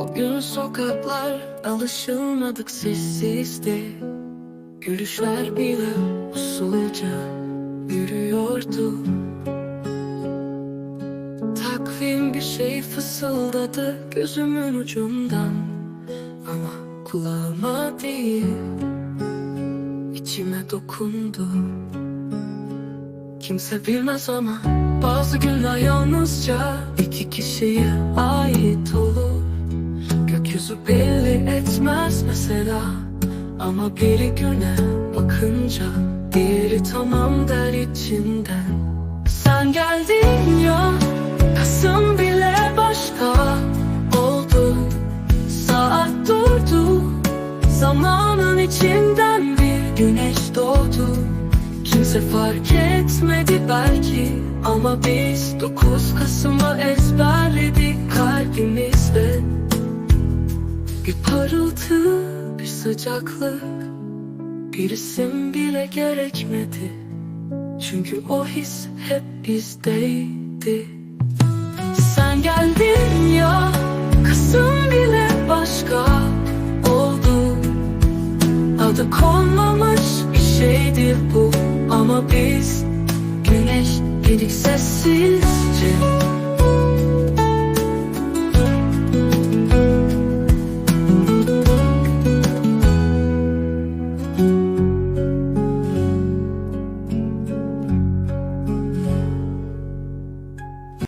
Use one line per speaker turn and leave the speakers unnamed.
O gün sokaklar alışılmadık sessizdi Gülüşler bile usulca yürüyordu. Takvim bir şey fısıldadı gözümün ucundan. Ama kulağıma değil içime dokundu. Kimse bilmez ama bazı günler yalnızca iki kişiye ait olur mesela. Ama biri güne bakınca diğeri tamam der içinden. Sen geldin ya Kasım bile başka. Oldu Saat durdu. Zamanın içinden bir güneş doğdu. Kimse fark etmedi belki Ama biz 9 Kasım'a ezberledik kalbimizde. Bir parıltı, sıcaklık. Bir isim bile gerekmedi. Çünkü o his hep bizdeydi. Sen geldin ya Kasım bile başka oldu. Adı konmamış bir şeydir bu. Ama biz güneş dedik sessizce